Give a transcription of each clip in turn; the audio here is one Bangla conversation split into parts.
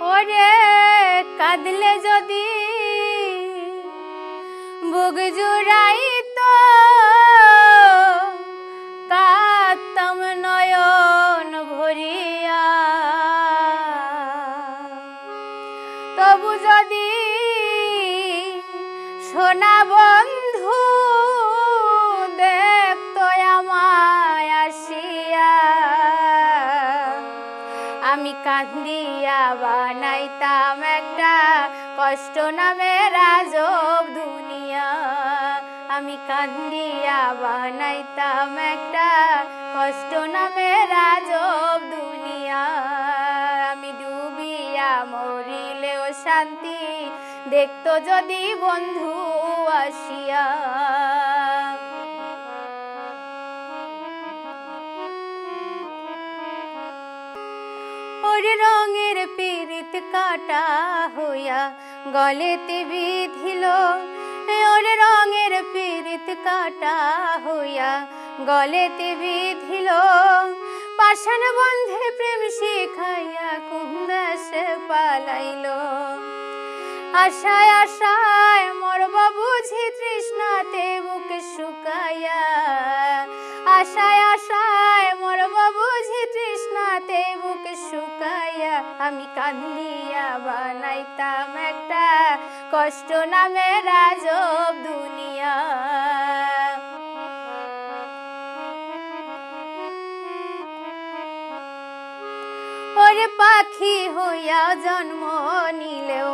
ওরে কাঁদলে যদি বুক জুড়াই তো কাতম নয়ন ভরিয়া। তবু যদি সোনা আমি কান্দিয়া বানাইতাম একটা কষ্ট নামে রাজব দুনিয়া। আমি কান্দিয়া বানাইতাম একটা কষ্ট নামে রাজব দুনিয়া। আমি ডুবিয়া মরিলেও শান্তি দেখতো যদি বন্ধু আসিয়া। ওর রঙের পীড়িত কাটা হইয়া গলেতে বিধিল। ওর রঙের পীড়িত কাটা হইয়া গলেতে বিধিল। পাষাণ বন্ধে প্রেম শিখাইয়া কুন্দাসে পালাইল। আশায় আশায় মরব বুঝি তৃষ্ণাতে বুক শুকাইয়া। আশায় আশায় আমি কান্দিয়া বানাইতাম একটা কষ্ট নামে রাজব দুনিয়া। ওরে পাখি হইয়া জন্ম নিলেও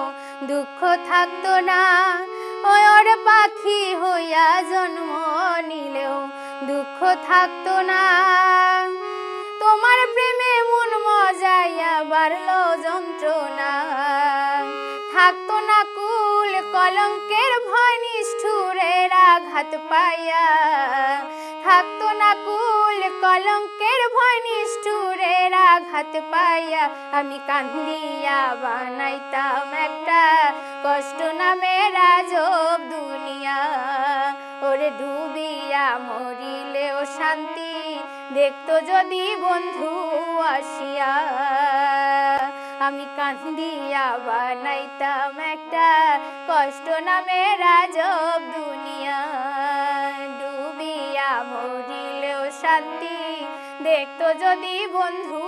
দুঃখ থাকতো না। ওর পাখি হইয়া জন্ম নিলেও দুঃখ থাকতো না। তোমার প্রেমে কলঙ্কের ভয় নিষ্ঠুরের আঘাত পাইয়া। থাকতো না কুল, কলঙ্কের ভয় নিষ্ঠুরের আঘাত পাইয়া। আমি কান্দিয়া বানাইতাম একটা কষ্ট নামে রাজব দুনিয়া। ওরে ডুবিয়া মরিলেও শান্তি, দেখতো যদি বন্ধু আসিয়া। আমি কান্দিয়া বানাইতাম একটা কষ্ট নামে রাজব দুনিয়া। ডুবিয়া মরিলেও শান্তি দেখতো যদি বন্ধু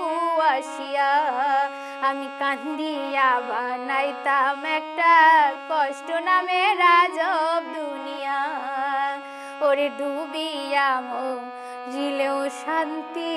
আসিয়া। আমি কান্দিয়া বানাইতাম একটা কষ্ট নামে রাজব দুনিয়া। ওরে ডুবিয়া মরিলেও শান্তি